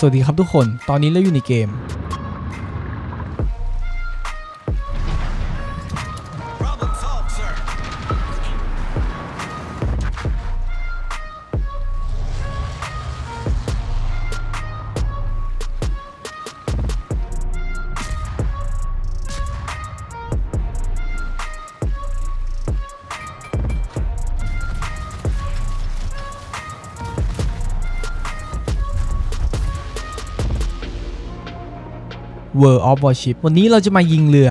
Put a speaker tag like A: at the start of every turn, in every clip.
A: สวัสดีครับทุกคน ตอนนี้เราอยู่ในเกม World of Warship วันนี้เราจะมายิงเรือ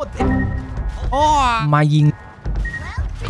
A: มายิง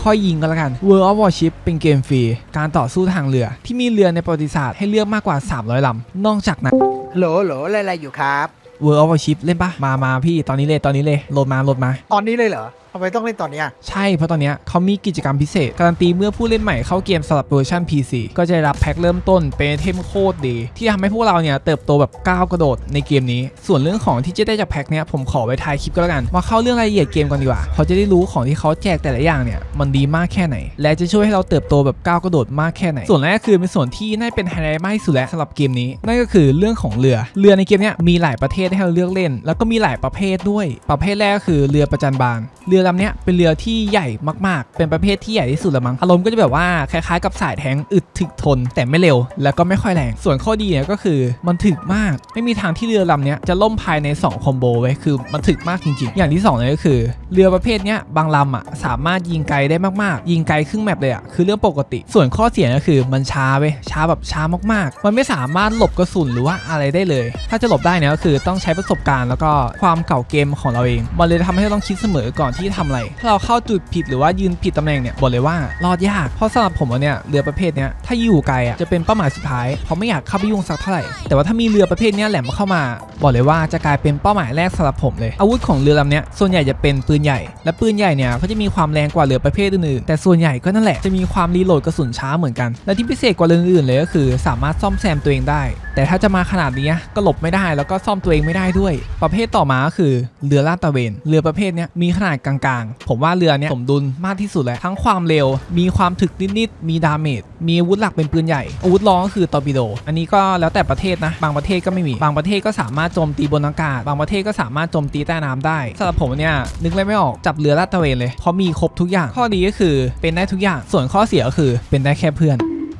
A: ค่อยยิงกันละกัน World of Warship เป็นเกมฟรี การต่อสู้ทางเรือ ที่มีเรือในประวัติศาสตร์ให้เลือกมากกว่า 300ลำนอกจากนั้น
B: โหลโหลอะไรอะไรอยู่ครับ
A: World of Warship เล่นปะมามาพี่ตอนนี้เลยตอนนี้เลยโหลดมาโหลดมา
B: ตอนนี้เลยเหรอทำไมต้องเล่นตอนเนี้ย
A: ใช่ เพราะตอนเนี้ยเขามีกิจกรรมพิเศษ การันตีเมื่อผู้เล่นใหม่เข้าเกมสำหรับเวอร์ชัน PC ก็จะได้รับแพ็คเริ่มต้นเป็นเทมโคตรดี ที่ทำให้พวกเราเนี่ยเติบโตแบบก้าวกระโดดในเกมนี้ ส่วนเรื่องของที่จะได้จากแพ็คเนี้ยผมขอไว้ท้ายคลิปก็แล้วกันมาเข้าเรื่องรายละเอียดเกมกันดีกว่าเขาจะได้รู้ของที่เขาแจกแต่ละอย่างเนี่ยมันดีมากแค่ไหน และจะช่วยให้เราเติบโตแบบก้าวกระโดดมากแค่ไหน ส่วนแรกคือเป็นส่วนที่น่าจะเป็นไฮไลท์มากที่สุดแล้วสำหรับเกมนี้ นั่นก็คือเรื่องของเรือ เรือในเกมเนี้ยมีหลายประเทศให้เราเลือกเล่น แล้วก็มีหลายประเภทด้วย ประเภทแรกก็คือเรือประจันบานเรือลำเนี้ยเป็นเรือที่ใหญ่มากๆ เป็นประเภทที่ใหญ่ที่สุดละมั้งอารมณ์ก็จะแบบว่าคล้ายๆกับสายแทงอึดถึกทน แต่ไม่เร็ว แล้วก็ไม่ค่อยแรง ส่วนข้อดีเนี่ยก็คือมันถึกมาก ไม่มีทางที่เรือลำเนี้ยจะล่มภายใน 2 คอมโบไว้คือมันถึกมากจริงๆ อย่างที่สองเลยก็คือ เรือประเภทเนี้ยบางลำอะสามารถยิงไกลได้มากๆ ยิงไกลครึ่งแมปเลยอะคือเรื่องปกติ ส่วนข้อเสียก็คือมันช้าเว้ยช้าแบบช้ามากๆ มันไม่สามารถหลบกระสุนหรือว่าอะไรได้เลย ถ้าจะหลบได้เนี่ยก็คือต้องใช้ประสบการณ์แล้วก็ความเก่าเกมของเราเองมันเลยทำให้ต้องคิดเสมอก่อนที่ทำอะไร ถ้าเราเข้าจุดผิดหรือว่ายืนผิดตำแหน่งเนี่ยบอกเลยว่ารอดยาก เพราะสำหรับผมเนี่ยเรือประเภทเนี้ยถ้าอยู่ไกลอะจะเป็นเป้าหมายสุดท้ายเพราะไม่อยากเข้าไปยุ่งสักเท่าไหร่แต่ว่าถ้ามีเรือประเภทเนี้ยแหลมเข้ามา บอกเลยว่าจะกลายเป็นเป้าหมายแรกสำหรับผมเลย อาวุธของเรือลำเนี้ยส่วนใหญ่จะเป็นปืนใหญ่ และปืนใหญ่เนี่ยเขาจะมีความแรงกว่าเรือประเภทอื่นๆแต่ส่วนใหญ่ก็นั่นแหละจะมีความรีโหลดกระสุนช้าเหมือนกัน และที่พิเศษกว่าเรืออื่นๆเลยก็คือ สามารถซ่อมแซมตัวเองได้ แต่ถ้าจะมาขนาดนี้ก็หลบไม่ได้แล้วก็ซ่อมตัวเองไม่ได้ด้วย ประเภทต่อมาก็คือเรือลาดตะเวน เรือประเภทนี้มีขนาดกลางๆ ผมว่าเรือเนี้ยสมดุลมากที่สุดแล้วทั้งความเร็ว มีความถึกนิดๆ มีดาเมจ มีอาวุธหลักเป็นปืนใหญ่ อาวุธรองก็คือตอร์ปิโด อันนี้ก็แล้วแต่ประเทศนะ บางประเทศก็ไม่มี บางประเทศก็สามารถโจมตีบนอากาศ บางประเทศก็สามารถโจมตีใต้น้ำได้สำหรับผมเนี่ยนึกอะไรไม่ออกจับเรือลาดตระเวนเลย เพราะมีครบทุกอย่าง ข้อดีก็คือเป็นได้ทุกอย่าง ส่วนข้อเสียก็คือเป็นได้แค่เพื่อน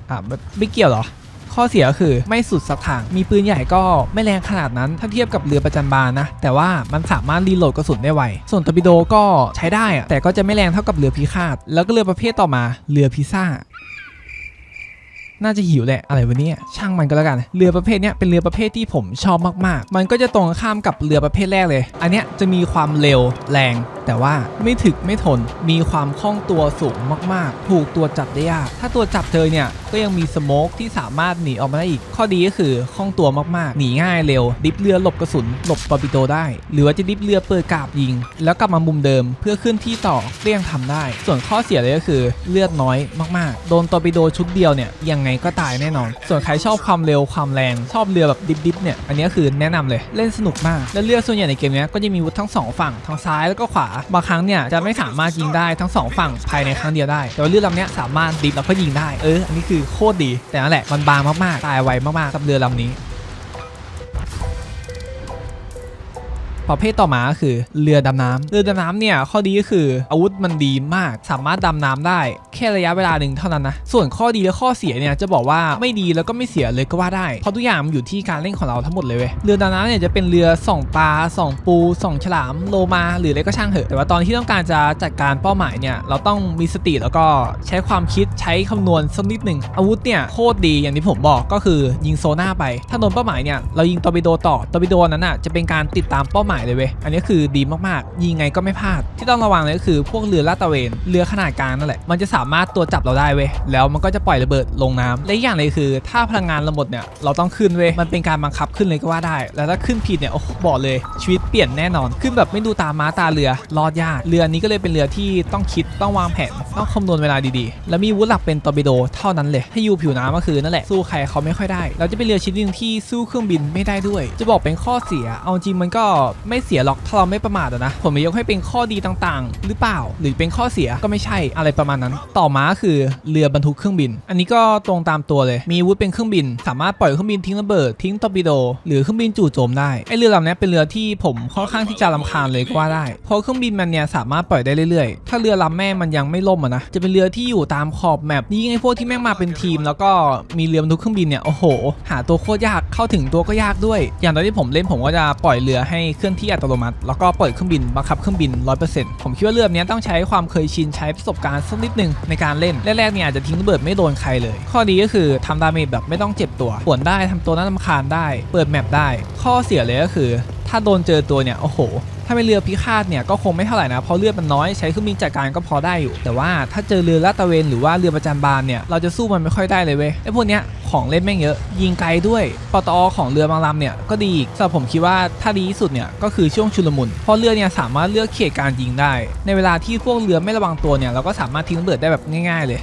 A: อะไม่เกี่ยวหรอ ข้อเสียก็คือไม่สุดสักทาง มีปืนใหญ่ก็ไม่แรงขนาดนั้น ถ้าเทียบกับเรือประจันบานนะ แต่ว่ามันสามารถรีโหลดกระสุนได้ไว ส่วนตอร์ปิโดก็ใช้ได้แต่ก็จะไม่แรงเท่ากับเรือพิฆาต แล้วก็เรือประเภทต่อมาเรือพิซ่า น่าจะหิวแหละอะไรวะเนี่ยช่างมันก็แล้วกันเรือประเภทนี้เป็นเรือประเภทที่ผมชอบมากๆ มันก็จะตรงข้ามกับเรือประเภทแรกเลย อันเนี้ยจะมีความเร็วแรง แต่ว่าไม่ถึกไม่ทนมีความคล่องตัวสูงมากๆ ถูกตัวจับได้ยากถ้าตัวจับเจอเนี่ยก็ยังมีสโมกที่สามารถหนีออกมาได้อีก ข้อดีก็คือคล่องตัวมากๆ หนีง่ายเร็ว ดิฟเรือหลบกระสุนหลบตอร์ปิโดได้ หรือว่าจะดิฟเรือเปิดกาบยิง แล้วกลับมามุมเดิมเพื่อขึ้นที่ต่อก็ยังทำได้ ส่วนข้อเสียเลยก็คือเลือดน้อยมากๆ โดนตอร์ปิโดชุดเดียวเนี่ยยังไงก็ตายแน่นอน ส่วนใครชอบความเร็วความแรงชอบเรือแบบดิบๆเนี่ยอันนี้คือแนะนำเลยเล่นสนุกมาก และเรือส่วนใหญ่ในเกมนี้ก็จะมีวุฒิทั้งสองฝั่งทั้งซ้ายแล้วก็ขวาบางครั้งเนี่ยจะไม่สามารถยิงได้ทั้งสองฝั่งภายในครั้งเดียวได้ แต่ว่าเรือลำนี้สามารถดิบแล้วก็ยิงได้เอออันนี้คือโคตรดี แต่นั่นแหละมันบางมากๆตายไวมากๆกับเรือลำนี้ ประเภทต่อมาก็คือเรือดำน้ำเรือดำน้ำเนี่ยข้อดีก็คืออาวุธมันดีมาก สามารถดำน้ำได้ แค่ระยะเวลาหนึ่งเท่านั้นนะส่วนข้อดีและข้อเสียเนี่ยจะบอกว่าไม่ดีแล้วก็ไม่เสียเลยก็ว่าได้เพราะทุกอย่างมันอยู่ที่การเล่นของเราทั้งหมดเลยเว้ยเรือดำน้ำเนี่ยจะเป็นเรือส่องปลาส่องปูส่องฉลามโลมา หรืออะไรก็ช่างเถอะแต่ว่าตอนที่ต้องการจะจัดการเป้าหมายเนี่ยเราต้องมีสติแล้วก็ใช้ความคิดใช้คำนวณสักนิดหนึ่งอาวุธเนี่ยโคตรดีอย่างที่ผมบอกก็คือยิงโซน่าไป ถ้าโดนเป้าหมายเนี่ยเรายิงตอร์ปิโดต่อตอร์ปิโดนั้นอะจะเป็นการติดตามเป้าหมายเลยเว้ย อันนี้คือดีมากๆ ยิงไงก็ไม่พลาด ที่ต้องระวังเลยก็คือพวกเรือลาดตระเวน เรือขนาดกลางนั่นแหละ มันจะสามารถตัวจับเราได้เว้ย แล้วมันก็จะปล่อยระเบิดลงน้ำและอย่างเลยคือ ถ้าพลังงานเราหมดเนี่ย เราต้องขึ้นเว้ย มันเป็นการบังคับขึ้นเลยก็ว่าได้ แล้วถ้าขึ้นผิดเนี่ย โอ้บอกเลย ชีวิตเปลี่ยนแน่นอน ขึ้นแบบไม่ดูตาม้าตาเรือ รอดยาก เรือนี้ก็เลยเป็นเรือที่ต้องคิด ต้องวางแผน ต้องคำนวณเวลาดีๆ แล้วมีวุธหลักเป็นตอร์ปิโดเท่านั้นเลยให้อยู่ผิวน้ำก็คือนั่นแหละสู้ใครเขาไม่ค่อยได้ เราจะเป็นเรือชนิดหนึงที่สู้เครื่องบินไม่ได้ด้วย จะบอกเป็นข้อเสีย เอาจริงมันก็ไม่เสียหรอกถ้าเราไม่ประมาทนะผมยกให้เป็นข้อดีต่างๆ หรือเปล่า หรือเป็นข้อเสียก็ไม่ใช่อะไรประมาณนั้น ต่อมาคือเรือบรรทุกเครื่องบิน อันนี้ก็ตรงตามตัวเลย มีวุธเป็นเครื่องบิน สามารถปล่อยเครื่องบินทิ้งระเบิดทิ้งตอร์ปิโดหรือเครื่องบินจู่โจมได้ไอเรือลำนี้เป็นเรือที่ผมค่อนข้างที่จะรำคาญเลยก็ว่าได้เพราะเครื่องบินมันเนี่ยสามารถปล่อยได้เรื่อยๆ ถ้าเรือลำแม่มันยังไม่ล่มอะนะจะเป็นเรือที่อยู่ตามขอบแมปยิ่งไอพวกที่แม่งมาเป็นทีม แล้วก็มีเรือบรรทุกเครื่องบินเนี่ยโอ้โห หาตัวโคตรยากเข้าถึงตัวก็ยากด้วย อย่างตอนที่ผมเล่นผมก็จะปล่อยเรือให้เคลื่อนที่อัตโนมัติ แล้วก็เปิดเครื่องบินบังคับเครื่องบิน 100%ผมคิดว่าเรือเนี้ต้องใช้ความเคยชินใช้ประสบการณ์สักนิดหนึ่งในการเล่นแรกๆเนี่ยอาจจะทิ้งระเบิดไม่โดนใครเลย ข้อดีก็คือทำดาเมจแบบไม่ต้องเจ็บตัวป่วนได้ทำตัวน่ารำคาญได้ เปิดแมปได้ ข้อเสียเลยก็คือถ้าโดนเจอตัวเนี่ยโอ้โห ถ้าเป็นเรือพิฆาตเนี่ยก็คงไม่เท่าไหร่นะเพราะเลือดมันน้อยใช้เครื่องบินจัดการก็พอได้อยู่ แต่ว่าถ้าเจอเรือลาดตระเวนหรือว่าเรือประจันบานเนี่ยเราจะสู้มันไม่ค่อยได้เลยเว้ยไอ้พวกเนี้ยของเล่นแม่งเยอะยิงไกลด้วยปตอของเรือบางลำเนี่ยก็ดีอีกสำหรับผมคิดว่าถ้าดีที่สุดเนี่ยก็คือช่วงชุลมุนเพราะเรือเนี่ยสามารถเลือกเขตการยิงได้ ในเวลาที่พวกเรือไม่ระวังตัวเนี่ยเราก็สามารถทิ้งระเบิดได้แบบง่ายๆเลย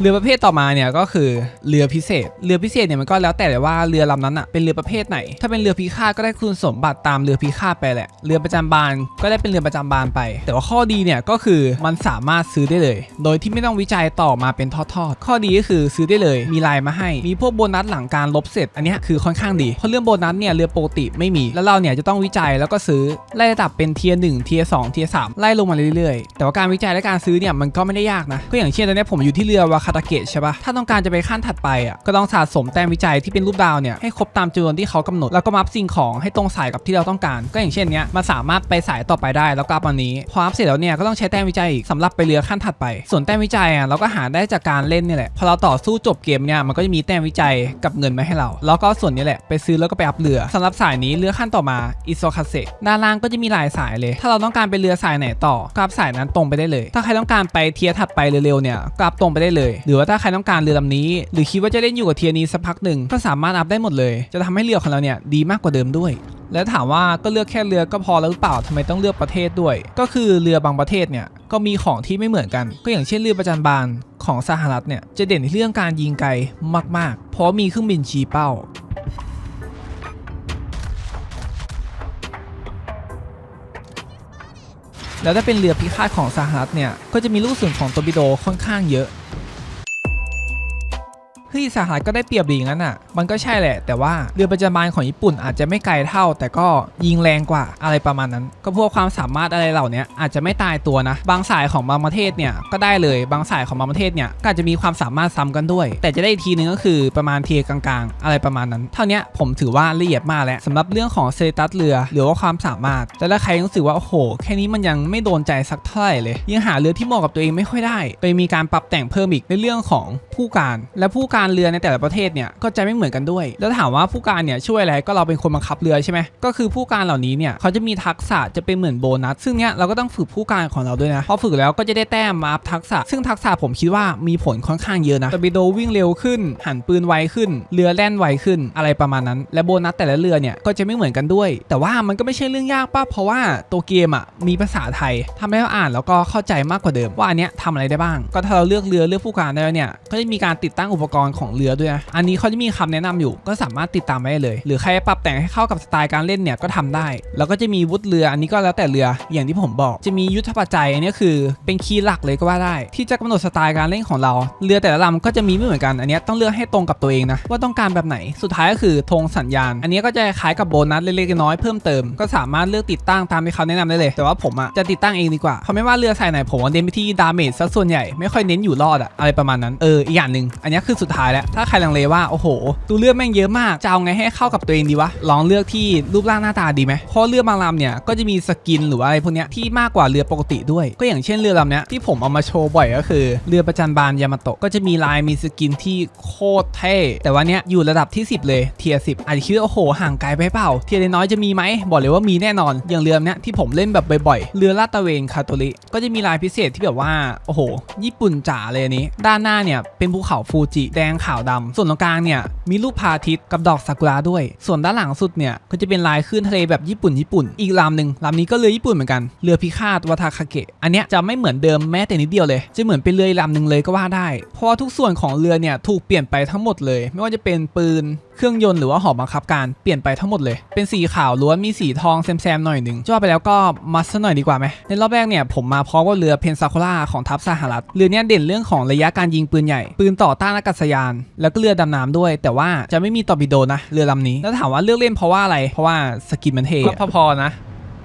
A: เรือประเภทต่อมาเนี่ยก็คือเรือพิเศษ เรือพิเศษเนี่ยมันก็แล้วแต่เลยว่าเรือลำนั้นอะเป็นเรือประเภทไหน ถ้าเป็นเรือพิฆาตก็ได้คุณสมบัติตามเรือพิฆาตไปแหละ เรือประจำบานก็ได้เป็นเรือประจำบานไป แต่ว่าข้อดีเนี่ยก็คือมันสามารถซื้อได้เลย โดยที่ไม่ต้องวิจัยต่อมาเป็นทอดๆ ข้อดีก็คือซื้อได้เลย มีลายมาให้ มีพวกโบนัสหลังการลบเสร็จ อันเนี้ยคือค่อนข้างดี เพราะเรื่องโบนัสเนี่ยเรือปกติไม่มี แล้วเราเนี่ยจะต้องวิจัยแล้วก็ซื้อไล่ระดับเป็นเทียร์หนึ่งเทียร์สองเทียร์สามไล่ลงมาเรื่อยๆ แต่ว่าการวิจัยและการซื้อเนี่ยมันก็ไม่ได้ยากนะ ก็อย่างเช่นตอนนี้ผมอยู่ที่เรือวาคาตาเกะใช่ปะถ้าต้องการจะไปขั้นถัดไปอะก็ต้องสะสมแต้มวิจัยที่เป็นรูปดาวเนี่ยให้ครบตามจำนวนที่เขากำหนดแล้วก็มัฟสิ่งของให้ตรงสายกับที่เราต้องการ ก็อย่างเช่นเนี้ยมันสามารถไปสายต่อไปได้แล้วก็อัพอันนี้พออัพเสร็จแล้วเนี่ยก็ต้องใช้แต้มวิจัยอีกสำหรับไปเรือขั้นถัดไป ส่วนแต้มวิจัยอะเราก็หาได้จากการเล่นนี่แหละพอเราต่อสู้จบเกมเนี่ยมันก็จะมีแต้มวิจัยกับเงินมาให้เรา แล้วก็ส่วนนี้แหละไปซื้อแล้วก็ไปอัพเรือสำหรับสายนี้เรือขั้นต่อมาอิโซคาเซด้านล่างก็จะมีหลายสายเลย ถ้าเราต้องการไปเรือสายไหนต่อก็อัพสายนั้นตรงไปได้เลย ถ้าใครต้องการไปเทียร์ถัดไปเร็วๆเนี่ยก็อัพตรงไปได้เลยหรือว่าถ้าใครต้องการเรือลำนี้ หรือคิดว่าจะเล่นอยู่กับเทียนี้สักพักหนึ่งก็สามารถอัพได้หมดเลย จะทำให้เรือของเราเนี่ยดีมากกว่าเดิมด้วย แล้วถามว่าก็เลือกแค่เรือก็พอแล้วหรือเปล่าทำไมต้องเลือกประเทศด้วย ก็คือเรือบางประเทศเนี่ยก็มีของที่ไม่เหมือนกัน ก็อย่างเช่นเรือประจันบานของสหรัฐเนี่ยจะเด่นในเรื่องการยิงไกลมาก ๆ เพราะมีเครื่องบินชี้เป้าแล้วถ้าเป็นเรือพิฆาตของสหรัฐเนี่ย ก็จะมีลูกกรของตอร์ปิโดค่อนข้างเยอะ เฮ้ยสหรัฐก็ได้เปรียบดีงั้นอะ มันก็ใช่แหละ แต่ว่าเรือประจำบานของญี่ปุ่นอาจจะไม่ไกลเท่า แต่ก็ยิงแรงกว่าอะไรประมาณนั้น ก็พวกความสามารถอะไรเหล่านี้อาจจะไม่ตายตัวนะ บางสายของบางประเทศเนี่ยก็ได้เลย บางสายของบางประเทศเนี่ยก็อาจจะมีความสามารถซ้ำกันด้วย แต่จะได้อีกทีนึงก็คือประมาณเทียกลางๆ อะไรประมาณนั้น เท่านี้ผมถือว่าละเอียดมากแล้วสำหรับเรื่องของเซตัสเรือหรือว่าความสามารถ แต่ถ้าใครรู้สึกว่าโอ้โห แค่นี้มันยังไม่โดนใจสักเท่าไหร่เลย ยังหาเรือที่เหมาะกับตัวเองไม่ค่อยได้ ไปมีการปรับแต่งเพิ่มอีกในเรื่องของผู้การและผู้การการเรือในแต่ละประเทศเนี่ยก็จะไม่เหมือนกันด้วย แล้วถามว่าผู้การเนี่ยช่วยอะไรก็เราเป็นคนบังคับเรือใช่ไหมก็คือผู้การเหล่านี้เนี่ยเขาจะมีทักษะจะเป็นเหมือนโบนัส ซึ่งเนี้ยเราก็ต้องฝึกผู้การของเราด้วยนะพอฝึกแล้วก็จะได้แต้มมาอัพทักษะ ซึ่งทักษะผมคิดว่ามีผลค่อนข้างเยอะนะตอร์ปิโดวิ่งเร็วขึ้น หันปืนไวขึ้น เรือแล่นไวขึ้น อะไรประมาณนั้น และโบนัสแต่ละเรือเนี่ยก็จะไม่เหมือนกันด้วย แต่ว่ามันก็ไม่ใช่เรื่องยากป่ะเพราะว่าตัวเกมอะมีภาษาไทยทำให้เราอ่านแล้วก็เข้าใจมากกว่าเดิมว่าอันเนี้ยทำอะไรได้บ้าง ก็ถ้าเราเลือกเรือเลือกผู้การได้แล้วเนี่ยก็จะมีการติดตั้งอุปกรณ์ของเรือด้วยนะอันนี้เขาจะมีคำแนะนำอยู่ก็สามารถติดตามได้เลย หรือใครปรับแต่งให้เข้ากับสไตล์การเล่นเนี่ยก็ทำได้ แล้วก็จะมีวุธเรืออันนี้ก็แล้วแต่เรืออย่างที่ผมบอก จะมียุทธปัจจัยอันนี้คือเป็นคีย์หลักเลยก็ว่าได้ ที่จะกำหนดสไตล์การเล่นของเรา เรือแต่ละลำก็จะมีไม่เหมือนกันอันนี้ต้องเลือกให้ตรงกับตัวเองนะว่าต้องการแบบไหนสุดท้ายก็คือธงสัญญาณ อันนี้ก็จะคล้ายกับโบนัสเล็กๆน้อยเพิ่มเติมก็สามารถเลือกติดตั้งตามที่เขาแนะนำได้เลย แต่ว่าผมอะจะติดตั้งเองดีกว่าเพราะไม่ว่าเรือสายไหนผมเน้นไปที่ดาเมจซะส่วนใหญ่ไม่ค่อยเน้นอยู่รอดอะอะไรประมาณนั้นเอออีกอย่างหนึ่งอันนี้คือสุดท้ายแล้ว ถ้าใครลังเลว่า โอ้โห ตัวเลือกแม่งเยอะมาก จะเอาไงให้เข้ากับตัวเองดีวะ ลองเลือกที่รูปร่างหน้าตาดีไหมเพราะเรือบางลำเนี่ย ก็จะมีสกินหรือว่าอะไรพวกเนี้ยที่มากกว่าเรือปกติด้วย ก็อย่างเช่นเรือลำเนี้ยที่ผมเอามาโชว์บ่อยก็คือ เรือประจันบานยามาโตะก็จะมีลายมีสกินที่โคตรเท่ แต่ว่าเนี้ยอยู่ระดับที่ 10 เลยเทียร์สิอาจจะคิดว่าโอ้โหห่างไกลไปเปล่า เทียร์น้อยจะมีไหมบอกเลยว่ามีแน่นอน อย่างเรือเนี้ยที่ผมเล่นแบบบ่อยๆเรือลาดตะเวนคาโตลิก็จะมีลายพิเศษที่แบบว่าโอ้โห ญี่ปุ่นจ๋าเลยนนี้ ด้านหน้าเนี่ยเป็นภูเขาฟูจิแดงขาวดำส่วนตรงกลางเนี่ยมีรูปพระอาทิตย์กับดอกซากุระด้วย ส่วนด้านหลังสุดเนี่ยก็จะเป็นลายคลื่นทะเลแบบญี่ปุ่นญี่ปุ่น อีกลำหนึ่งลำนี้ก็เรือญี่ปุ่นเหมือนกัน เรือพิฆาตวทาคาเกะ อันเนี้ยจะไม่เหมือนเดิมแม้แต่นิดเดียวเลย จะเหมือนเป็นเรืออีกลำหนึ่งเลยก็ว่าได้ เพราะทุกส่วนของเรือเนี่ยถูกเปลี่ยนไปทั้งหมดเลย ไม่ว่าจะเป็นปืน เครื่องยนต์หรือว่าหอบังคับการเปลี่ยนไปทั้งหมดเลย เป็นสีขาวล้วนมีสีทองแซมๆหน่อยหนึ่งจะว่าไปแล้วก็มัสซะหน่อยดีกว่าไหมในรอบแรกเนี่ยผมมาพร้อมกับเรือเพนซาโคล่าของทัพสหรัฐเรือเนี้ยเด่นเรื่องของระยะการยิงปืนใหญ่ ปืนต่อต้านอากาศยาน แล้วก็เรือดำน้ำด้วย แต่ว่าจะไม่มีตอร์ปิโดนะเรือลำนี้แล้วถามว่าเลือกเล่นเพราะว่าอะไรเพราะว่าสกินมันเท่ก็พอๆนะ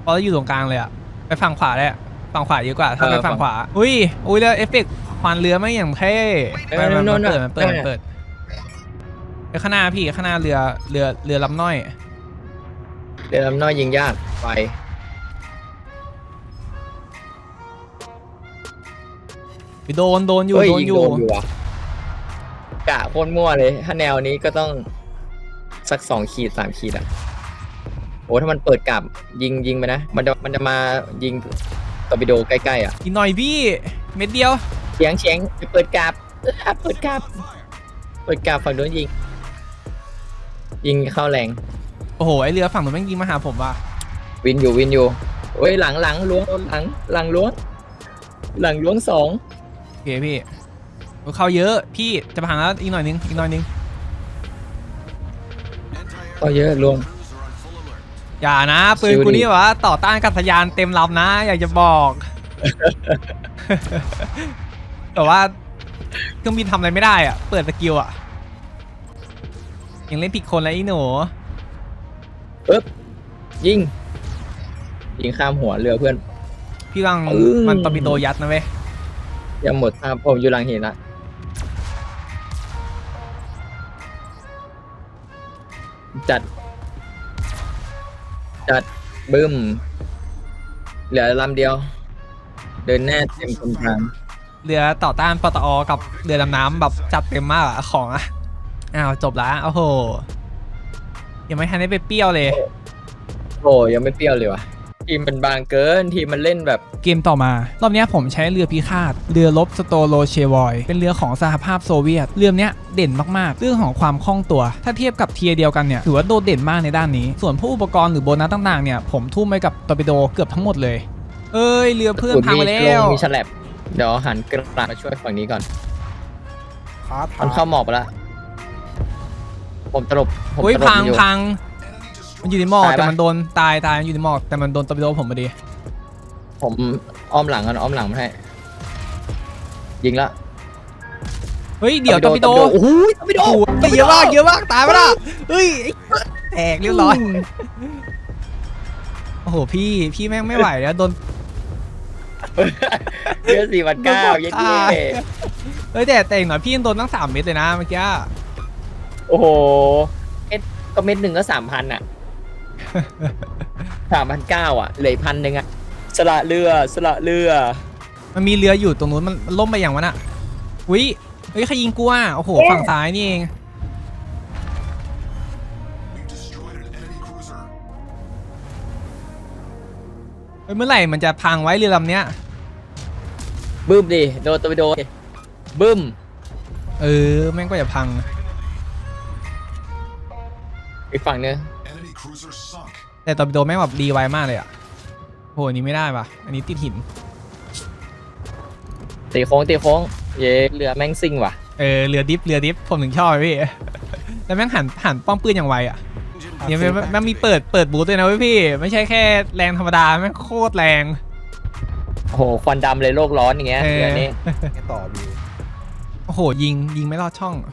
A: เพราะอยู่ตรงกลางเลยอะไปฝั่งขวาเลยอะฝั่งขวาเยอะกว่าถ้าไปฝั่งขวา อุ้ยอุ้ยแล้วเอฟเฟกต์ควันเรือไม่อย่างเท่มันมันมันเปิดมันเปิดมันเปิด ไปข้างหน้าพี่ข้างหน้าเรือเรือเรือลำน้อย
C: เรือลำน้อยยิงยากไป
A: ไปโดนโดนอยู่
C: เฮ้
A: โดน
C: ง
A: อยู่
C: โดนอยู่วะกะโคตรมั่วเลย ถ้าแนวนี้ก็ต้องสักสองขีดสามขีดอะโอ้ถ้ามันเปิดกลับยิงยิงไปนะ มันจะมันจะมายิงตอร์ปิโดใกล้ๆอะ
A: อีกหน่อยพี่เม็ดเดียว
C: เฉียงเฉียงจะเปิดกลับอะเปิดกลับเปิดกลับฝั่งโน้นยิง ยิงเข้าแรง
A: โอ้โหไอเรือฝั่งนู้นแม่งยิงมาหาผมว่ะ
C: วินอยู่วินอยู่เฮ้ยหลังหลังล้วงหลังหลังล้วง หลังล้วงสอง
A: โอเคพี่โอ้เข้าเยอะพี่จะพังแล้วอีกหน่อยนึงอีกหน่อยนึง
C: ก็เยอะล้วง
D: Crews are on full alert.
A: อย่านะปืน
C: ชิวดิ
A: กูนี่วะต่อต้านอากาศยานเต็มลำนะ อยากจะบอก แต่ว่าเครื่องบินทำอะไรไม่ได้อะเปิดสกิลอะ ยังเล่นผิดคนแล้วอีหนู
C: ปึ๊บยิง ยิงข้ามหัวเรือเพื่อน
A: พี่กัง
C: อืม
A: มันตอร์ปิโดยัดนะเว้ย
C: ยังหมดครับผมอยู่หลังหินละจัด จัดบึ้ม เหลือลำเดียว เดินแน่เต็มคำทาง
A: เรือต่อต้านปตอกับเรือดำน้ำแบบจัดเต็มมากอะของอะ อ้าวจบละโอ้โหยังไม่ทันได้ไปเปรี้ยวเลย
C: โอ้ยังไม่เปรี้ยวเลยวะทีมมันบางเกินทีมมันเล่นแบบ
A: เกมต่อมา รอบเนี้ยผมใช้เรือพิฆาต เรือรบสโตโลเชวอย เป็นเรือของสหภาพโซเวียต เรือเนี้ยเด่นมาก ๆ เรื่องของความคล่องตัว ถ้าเทียบกับเทียร์เดียวกันเนี่ย ถือว่าโดดเด่นมากในด้านนี้ ส่วนพวกอุปกรณ์หรือโบนัสต่าง ๆ เนี่ย ผมทุ่มไปกับตอร์ปิโดเกือบทั้งหมดเลย เอ้ย เรือเพื่อนพังไปแล้
C: ล
A: ว
C: งมีฉลับเดี๋ยวหันกระดาษมาช่วยฝั่งนี้ก่อน
B: ท้าทา
C: มันเข้าหมอบไปแล้ว ผมตลบผม
A: โอ้ย
C: ตลบ
A: พัง
C: อยู่
A: พังมันอยู่ในหมอก
C: ตายปะ
A: แต่มันโดนตายตายมันอยู่ในหมอกแต่มันโดนตอร์ปิโดผมพอดี
C: ผมอ้อมหลังกันอ้อมหลังมาให้ ยิงละ
A: เฮ้ยเดี๋ยวตอร์ปิโด
C: โอ้โหตอร์ปิโด
A: โอ้โหเยอะมากเยอะมากตายไปละเฮ้ยแตกเรียบร้อยโอ้โหพี่พี่แม่งไม่ไหวแล้วโดน
C: เรือสี่พันเก้าเย้
A: ตาย เฮ้ยแต่แต่อีกหน่อยพี่ยังโดนตั้งสามเม็ดเลยนะเมื่อกี้
C: โอ้โหเม็ดก็เม็ดหนึ่งก็สามพันอะสามพันเก้าอะเหลือพันหนึ่งอะสละเรือสละเรือ
A: มันมีเรืออยู่ตรงนู้นมันมันล่มไปอย่างวะน่ะอุ้ยเฮ้ยใครยิงกูอะโอ้โห ฝั่งซ้ายนี่เอง
D: We've destroyed an enemy cruiser.
A: เฮ้ยเมื่อไหร่มันจะพังไว้เรือลำเนี้ย
C: บึ้มดิโดนตอร์ปิโดดิบึ้ม
A: เออ แม่งก็จะพัง
C: อีกฝั่งหนึง
D: Enemy cruiser sunk.
A: แต่ตอร์ปิโดแม่งแบบดีไวมากเลยอะโหอันนี้ไม่ได้ปะอันนี้ติดหิน
C: ตีโค้งตีโค้ง เย้เรือแม่งซิ่งว่ะ
A: เออเรือดิฟเรือดิฟผมถึงชอบพี่ แล้วแม่งหันหันป้อมปืนอย่างไวอะ
D: Engine
A: เนี่ยแม่งแม่งมีเปิดเปิดบูทด้วยนะเว้ยพี่ ไม่ใช่แค่แรงธรรมดาแม่งโคตรแรง
C: โอ้โห ควันดำเลยโลกร้อนอย่างเงี้ย
A: เออ
C: เรือนี้
B: ไงต่อบี
A: โอ้โหยิงยิงไม่รอดช่องอั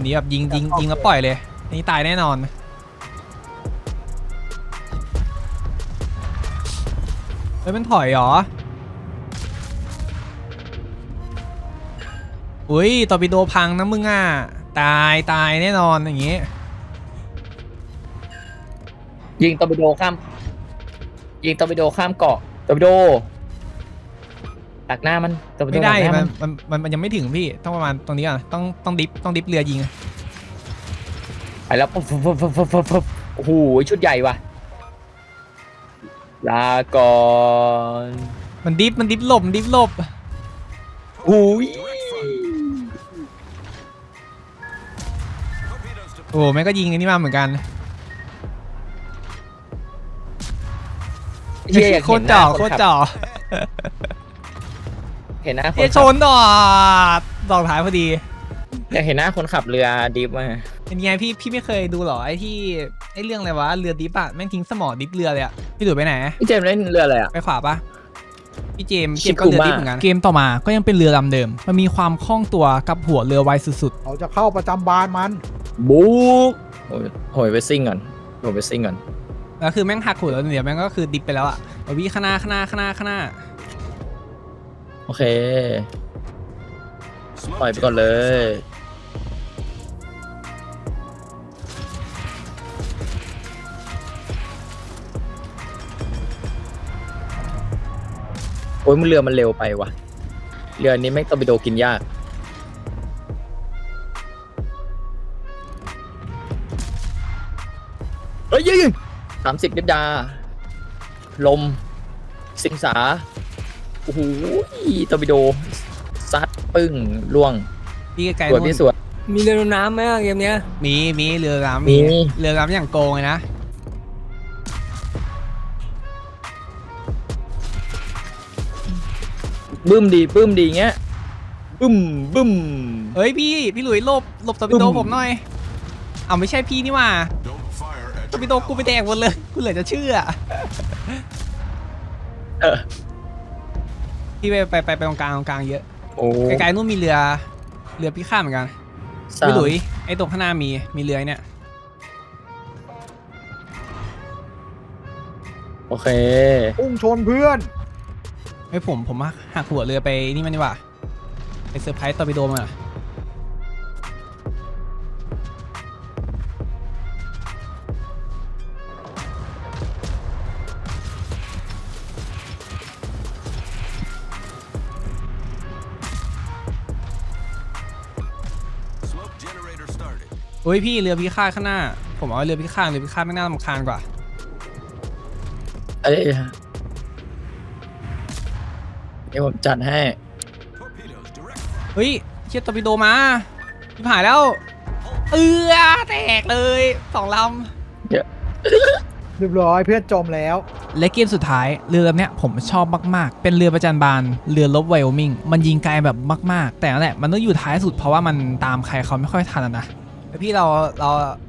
A: นนี้แบบยิงยิงยิงแล้วปล่อยเลยอันนี้ตายแน่นอน เฮ้ยมันถอยเหรอ อุ้ยตอร์ปิโดพังนะมึงอะ ตายตายแน่นอนอย่างงี้
C: ยิงตอร์ปิโดข้าม ยิงตอร์ปิโดข้ามเกาะตอร์ปิโด ตักหน้ามันตอร์ปิโด
A: ไม่ได้
C: ตักหน้า
A: มั
C: มันน
A: มันมันมันยังไม่ถึงพี่ต้องประมาณตรงนี้ก่อนต้องต้องดิฟต้องดิฟเรือยิง
C: ไปแล้วปุ๊บปุ๊บปุ๊บปุ๊บปุ๊บปุ๊บปุ๊บโอ้โหชุดใหญ่ว่ะลาก่อน
A: มันดิฟมันดิฟหลบมันดิฟหลบ
C: หูย
A: โอ้แม่งก็ยิงอันนี้มาเหมือนกัน
C: เฮียอยาก
A: โค
C: เห็
A: ต
C: น
A: ร
C: ห
A: จ่
C: น้า
A: อ
C: ค
A: โคนตร
C: ขับ
A: จ่อ
C: เห็นหน้าคน
A: เฮียช
C: ขับ
A: นดอดดอกท้ายพอดี
C: อยากเห็นหน้าคนขับเรือดิฟมา
A: เป็นไงพี่พี่ไม่เคยดูเหรอไอ้ที่ไอ้เรื่องอะไรวะเรือดิฟอะแม่งทิ้งสมอดิฟเรือเลยอะพี่ดูไปไหน
C: พี่เจมส์เล่นเรืออะไรอะ
A: ไปขวาปะพี่เจมส์เจ
C: ชิ
A: มส์ก็เรือ
C: คุมะ
A: ดิฟเหมือนกันเกมต่อมาก็ยังเป็นเรือลำเดิม มันมีความคล่องตัวกับหัวเรือไวสุด
B: เขาจะเข้าประจำบานมัน
C: บุ๊กโอ้ยโหยไปซิ่งก่อนโหยไปซิ่งก่อน
A: ๆแล้วคือแม่งหักหัวแล้วเดี๋ยวแม่งก็คือดิฟไปแล้วอะเอาวิ่งข้างหน้าข้างหน้าข้างหน้าข้างหน้า
C: โอเค ปล่อยไปก่อนเลย โอ้ยมันเรือมันเร็วไปว่ะ เรือนี้แม่งตอร์ปิโดกินยาก เฮ้ยยิงสามสิบลิบดา ลม สิงสา อ้โหตอร์ปิโดซัดปึ้งล่วง
A: พี่ไกล
C: ส
A: ๆ
C: วย
A: นู่
C: พี่
A: น
C: สวย
E: มีเรือดำน้ำไหมอะเกมเนี้ย
A: มีมีเรือลำ
C: มี
A: เรือลำอย่างโกงเลยนะ
C: บึ้มดีบึ้มดีเงี้ยบึ้มบึ้ม
A: เฮ้ยพี่พี่หลุยหลบหลบตอร์ปิโด
C: อืม
A: ผมหน่อยเอาไม่ใช่พี่นี่หว่า
D: Don't fire at
A: ตอร์ปิโดกูไปแดกหมดเลยกูเหลือจะเชื่อ
C: เออ
A: พี่ไปไปไปไปตรงกลางตรงกลางเยอะ
C: โอ้
A: ไกลๆนู่นมีเรือเรือพิฆาตเหมือนกัน
C: สาม
A: พี่หลุยไอ้ตรงข้างหน้ามีมีเรือไอ้เนี่ย
C: โอเค
B: พุ่งชนเพื่อน
A: ไอ้ยผมผมหักหัวเรือไปนี่มันดีกว่าไปเซอร์ไพรส์ตอร์ปิโดมา
D: Smoke
A: เฮ้ยพี่เรือพิฆาตข้างหน้า ผมเอาเรือพิฆาตเรือพิฆาตไม่น่ารำคาญกว่า
C: เอ้ยเดี๋ยวผมจัดให้
D: Torpedoes direct.
A: เฮ้ยเชียตอร์ปิโดมาชิบหายแล้ว เอือแตกเลยสองลำ
B: เรียบร้อยเพื่อนจมแล้ว
A: และเกมสุดท้ายเรือลำเนี้ยผมชอบมากๆ เป็นเรือประจันบานเรือลบไวโอมิงมันยิงไกลแบบมากๆ แต่นั่นแหละมันต้องอยู่ท้ายสุดเพราะว่ามันตามใครเขาไม่ค่อยทันอะนะแล้ว พี่เราเรา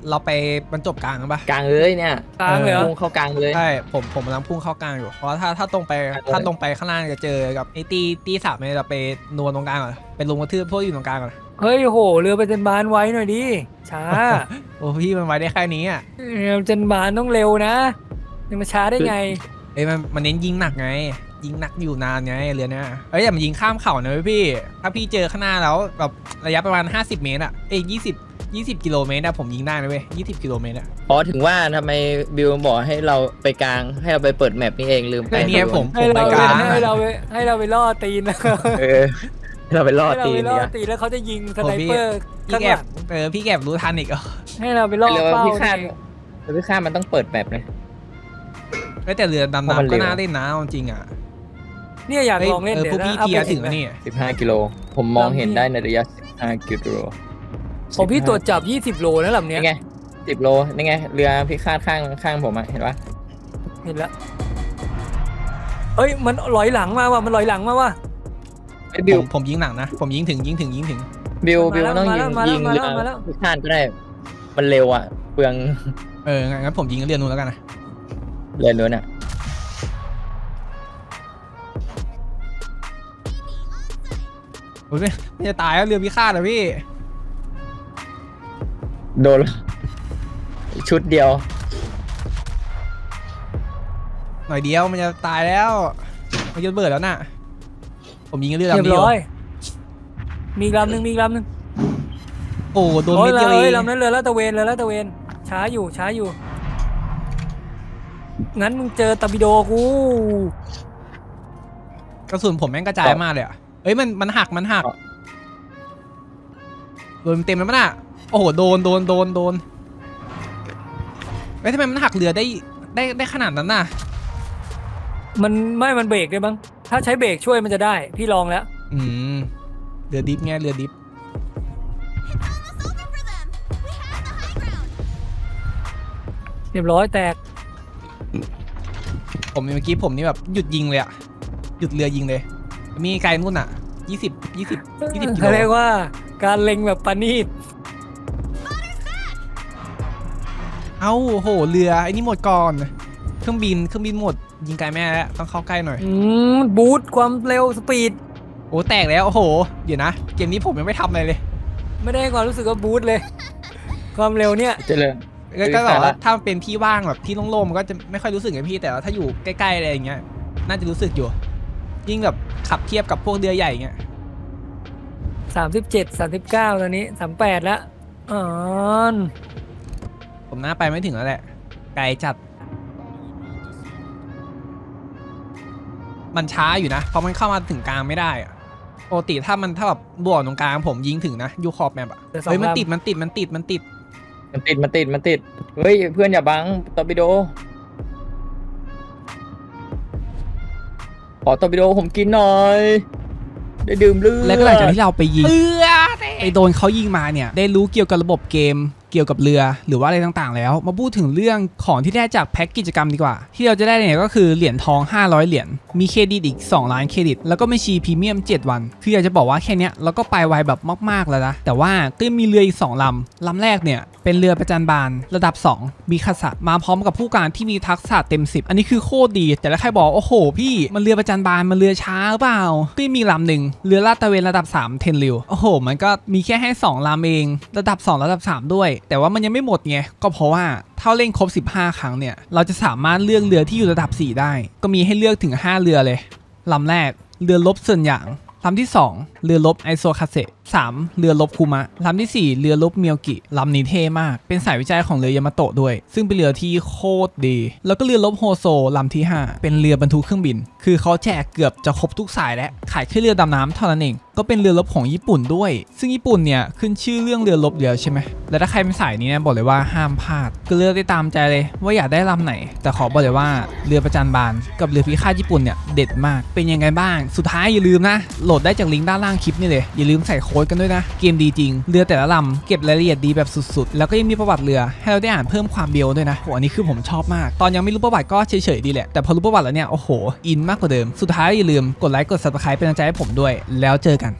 A: เราไปบรรจบกลางกันปะ
C: กลางเลยเนี่ย
E: กลางเลยเหรอ
C: พุ่งเข้ากลางเลย
A: ใช่ผมผมกำลังพุ่งเข้ากลางอยู่ เพราะว่าถ้าถ้าตรงไป
C: เออ
A: ถ้าตรงไปข้างล่างจะเจอกับไอ้ตีตีสามเนี่ยเราไปนวลตรงกลางก่อนไปลุมกระทืบพวกอยู่ตรงกลางก่อน
E: เฮ้ยโหเรือประจันบานไว้หน่อยดิช้า
A: โอ้พี่มันไว้ได้แค่นี้อะ
E: เรือประจันบานต้องเร็วนะยังมาช้าได้ไง
A: เอ้ยมันมันเน้นยิงหนักไง ยิงหนักอยู่นานไงเรือเนี้ยเอ้ยแต่มันยิงข้ามเข่านะเว้ยพี่ ถ้าพี่เจอข้างหน้าแล้วแบบระยะประมาณ 50 เมตรอะเอ้ย20 20 กิโลเมตรอะผมยิงได้นะเว้ย20 กิโลเมตรอะ
C: อ๋อถึงว่าทำไมบิวบอกให้เราไปกลางให้เราไปเปิดแมปนี่เองลืมไป
A: ไอ้เนี่ยผมผ
E: ให้
A: มไป
E: เรา
A: กลาง
E: ให้เราไปให้เราไปล่อตีน
C: เออให้เราไปล่อ
E: ให้เรา
C: ตี
E: ไป
C: น
E: ล่อ
C: เนี่ย
E: ตีนแล้วเขาจะยิงส
A: โอ้
E: ไน
A: พี่
E: เปอร์
A: พี่
E: ข้าง
A: แก
E: ห
A: บ
E: ลัง
A: เออพี่แกบรู้ทันอีกเหรอ
E: ให้เราไปล่อ
C: เรือ
E: เป้า
C: พิฆาต
E: นี่
C: เรือพิฆาตมันต้องเปิดแมปนะ
A: เอ้ยแต่เรือดำ
C: เพราะมัน
A: น้ำก็
C: เร็ว
A: น่าเล่นนะเอาจริงอะ
E: เนี่ยอยาก
A: เฮ้ย
E: ลองเล่น
A: เออ
E: เดี๋
A: พ
E: ยวว
A: กพี่
E: นะ
A: เทียร์
E: อัป
A: ถึ
E: เด
A: ง
E: ต
A: แล้ว
E: นะ
A: นี่
C: 15 กิโล ผมมองเห็นได้ในระยะ 15 กิโล
E: ผมพี่ตรวจจับ 20 โลนะลำเนี้ย
C: นี่ไง10โลนี่ไงเรือพิฆาตข้างข้างผมอะเห็นปะ
E: เห็นแล้วเอ้ยมันลอยหลังมาว่ะมันลอยหลังมาว่ะ
C: ไอ้ย
A: ผ
C: บิว
A: มผมยิงหนักนะ ผมยิงถึงยิงถึงยิงถึง
C: บิว
E: มา
C: บิว
E: แล้ว
C: ต้องยิง
E: มาแล้ว
C: ยิง
E: มา
C: เรื
E: แล้ว
C: อ
E: มาแล้ว
C: พิฆาตก็ได้ มันเร็วอะเปลือง
A: เอองั้นผมยิงเรือนู้นแล้วกันนะ
C: เรือนู้นอะ
A: โอ้ยไม่ไม่จะตายแล้วเรือพิฆาตอะพี่
C: โดน ชุดเดียว
A: หน่อยเดียวมันจะตายแล้ว มันจะระเบิดแล้วน่ะ ผมยิงเรือ
E: เรีย
A: ลำ
E: บ
A: เดียว
E: ร้อย มีอีกลำหนึ่งมีอีกลำหนึ่ง
A: โอ้โดน
E: โอ้
A: เม็
E: ย
A: ดเดียว
E: เล
A: เอยง
E: ลำนั้นเรือลาดตระเวนเรือลาดตระเวน ช้าอยู่ช้าอยู่ งั้นมึงเจอตอร์ปิโดกู
A: กระสุนผมแม่งกระจายมากเลยอะเอ้ยมันมันหักมันหัก
C: อ๋อ
A: โดนเต็มแล้วมันอะ โอ้โห โดน โดน โดน โดนเอ้ยทำไมมันหักเรือได้ ได้ได้ขนาดนั้นน่ะ
E: มันไม่มันเบรกได้บ้างถ้าใช้เบรกช่วยมันจะได้ พี่ลองแล้ว
A: อืม เรือดิฟไงเรือดิฟ
E: เรียบร้อยแตก
A: ผมเมื่อกี้ผมนี่แบบหยุดยิงเลยอะหยุดเรือยิงเลย มีไกลนู่นอะยี่สิบยี่สิบยี่สิบกิโล
E: เขาเรียกว่าการเล็งแบบปานีต
A: เอ้าโหเรือไอ้นี่หมดก่อน เครื่องบินเครื่องบินหมด ยิงไกลแม่แล้วต้องเข้าใกล้หน่อย
E: อืมบูทความเร็วสปีด
A: โอ้แตกแล้วโอ้โหเดี๋ยวนะ เกมนี้ผมยังไม่ทำอะไรเลย
E: ไม่ได้ความรู้สึกว่าบูทเลย ความเร็วเนี่ย
C: เจริญ
A: ก็ก็
C: คือ
A: แบบว่า
C: สาระ
A: ถ้ามันเป็นที่ว่างแบบที่โล่งๆมันก็จะไม่ค่อยรู้สึกไงพี่แต่ว่าถ้าอยู่ใกล้ๆอะไรอย่างเงี้ยน่าจะรู้สึกอยู่ ยิ่งแบบขับเทียบกับพวกเรือใหญ่เงี้ย
E: สามสิบเจ็ดสามสิบเก้าตอนนี้สามแปดแล้ว อ๋อ
A: ผมน่าไปไม่ถึงแล้วแหละ ไกลจัด มันช้าอยู่นะ เพราะมันเข้ามาถึงกลางไม่ได้อะปกติถ้ามันถ้าแบบบวกตรงกลางผมยิงถึงนะยูคอปแมปอะ
E: แต่สอง
A: เฮ้ยมัน
E: ลำ
A: ติดมันติดมันติดมันติด
C: มันติด มันติด มันติด เฮ้ย เพื่อนอย่าบังตอร์ปิโด ขอตอร์ปิโดผมกินหน่อย ได้ดื่มเลือด
A: แล้วก็หลังจากที่เราไปยิงไปโดนเขายิงมาเนี่ย ได้รู้เกี่ยวกับระบบเกม เกี่ยวกับเรือหรือว่าอะไรต่างๆ แล้ว มาพูดถึงเรื่องของที่ได้จากแพ็กกิจกรรมดีกว่า ที่เราจะได้เนี่ยก็คือเหรียญทอง 500 เหรียญมีเครดิตอีก 2 ล้านเครดิต แล้วก็ไม่ชีพรีเมียม 7 วัน คืออยากจะบอกว่าแค่เนี้ยเราก็ไปไวแบบมากๆแล้วนะแต่ว่าก็มีเรืออีก 2ลำลำแรกเนี่ยเป็นเรือประจันบานระดับ 2 มีคาสะมาพร้อมกับผู้การที่มีทักษะเต็ม 10 อันนี้คือโคตรดี แต่ละใครบอกโอ้โห พี่มันเรือประจันบานมันเรือช้าหรือเปล่าก็มีลำหนึ่งเรือลาดตะเวนระดับ 3 เทนริวโอ้โห มันก็มีแค่ให้ 2ลำเอง ระดับ 2 ระดับ 3 ด้วยแต่ว่ามันยังไม่หมดไงก็เพราะว่าถ้าเล่นครบ 15 ครั้งเนี่ย เราจะสามารถเลือกเรือที่อยู่ระดับ 4 ได้ ก็มีให้เลือกถึง 5 เรือเลยลำแรกเรือลบส่วนหยางลำที่ 2 เรือลบไอโซคาเซสามเรือลบคูมะลำทีสี่4 เรือลบเมียวกิลำนี้เท่มาก เป็นสายวิจัยของเรือยามาโตะด้วย ซึ่งเป็นเรือที่โคตรดี แล้วก็เรือลบโฮโซลำที่ 5 เป็นเรือบรรทุกเครื่องบิน คือเขาแจกเกือบจะครบทุกสายแล้ว ขายแค่เรือดำน้ำเท่านั้นเอง ก็เป็นเรือรบของญี่ปุ่นด้วย ซึ่งญี่ปุ่นเนี่ยขึ้นชื่อเรื่องเรือรบเดียวใช่ไหม และถ้าใครเป็นสายนี้เนี่ยบอกเลยว่าห้ามพลาด ก็เลือกได้ตามใจเลยว่าอยากได้ลำไหน แต่ขอบอกเลยว่าเรือประจันบานกับเรือพิฆาตญี่ปุ่นเนี่ยเด็ดมาก เป็นยังไงบ้าง สุดท้ายอย่าลืมนะ โหลดได้จากลิงก์ด้านล่างคลิปนี่เลย อย่าลืมใส่โค้ดกันด้วยนะ เกมดีจริง เรือแต่ละลำเก็บรายละเอียดดีแบบสุดๆ แล้วก็ยังมีประวัติเรือ ให้เราได้อ่านเพิ่มความเบียวด้วยนะโหอันนี้คือผมชอบมาก ตอนยังไม่รู้ประวัติก็เฉยๆดีแหละ แต่พอรู้ประวัติแล้วเนี่ย โอ้โห อินมากกว่าเดิม สุดท้ายอย่าลืมกดไลค์ กดซับสไครป์เป็นกำลังใจให้ผมด้วย แล้วเจอกัน